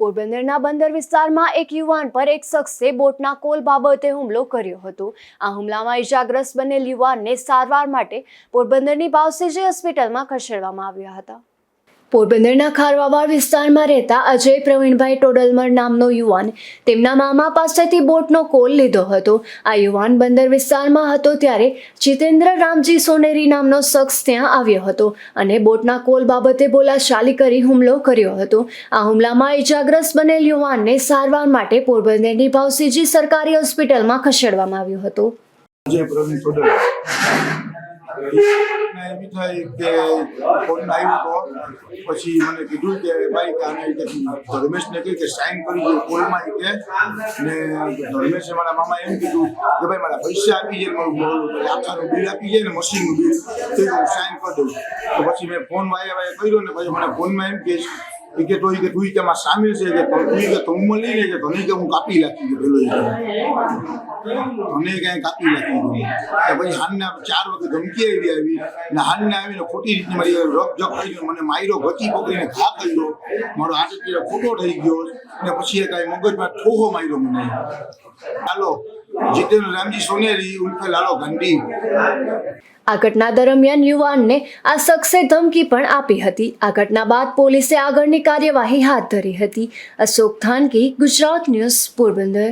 પોરબંદરના બંદર વિસ્તારમાં એક યુવાન પર એક શખ્સે બોટના કોલ બાબતે હુમલો કર્યો હતો. આ હુમલામાં ઇજાગ્રસ્ત બનેલ યુવાનને સારવાર માટે પોરબંદરની ભાવસીજી હોસ્પિટલમાં ખસેડવામાં આવ્યા હતા. પોરબંદરના ખારવાવાડ વિસ્તારમાં રહેતા અજય પ્રવીણભાઈ ટોડલમર નામનો યુવાન તેમના મામા પાસેથી બોટનો કોલ લીધો હતો. આ યુવાન બંદર વિસ્તારમાં હતો ત્યારે જીતેન્દ્ર રામજી સોનેરી નામનો શખ્સ ત્યાં આવ્યો હતો અને બોટના કોલ બાબતે બોલાશાલી કરી હુમલો કર્યો હતો. આ હુમલામાં ઇજાગ્રસ્ત બનેલ યુવાનને સારવાર માટે પોરબંદરની ભાવસીજી સરકારી હોસ્પિટલમાં ખસેડવામાં આવ્યો હતો. ને એવી થાય કે ફોન આવ્યો તો પછી મને કીધું કે ભાઈ કે આને કે ધર્મેશને કહે કે સાઈન કરી દો કોલમાં કે ને ધર્મેશે મારા મામા એમ કીધું કે ભાઈ મારા પૈસા આપી જાય મારું બોલું આખાનું બિલ આપી જાય ને મશીનનું બિલ તો હું સાઈન કરી દઉં તો પછી મેં ફોન વાયા વાયા કર્યો ને પછી મને ફોનમાં એમ કે ઈ કે તો એ કે તું કે માં સામેલ છે કે તું કે તું મળી લે કે તને કે હું કાપી નાખી કે પેલો તને કઈ કાપી નાખી તો પછી હાનના ચાર વખત ધમકી આવી આવી, ને હાનને આવીને ખોટી રીતે મારી રફ જપ કરી મને માર્યો ગચી પકડીને ઘા કર્યો. મારો હાથ ખોટો થઈ ગયો, ને પછી એ કાંઈ મગજમાં ઠોહો માર્યો મને. હાલો જીતેન્દ્ર રામજી સોનેરી ઉર્ફે લાલો ગાંધી. આ ઘટના દરમિયાન યુવાનને આ શખ્સે ધમકી પણ આપી હતી. આ ઘટના બાદ પોલીસે આગળની કાર્યવાહી હાથ ધરી હતી. અશોક થાનકી ગુજરાત ન્યૂઝ પોરબંદર.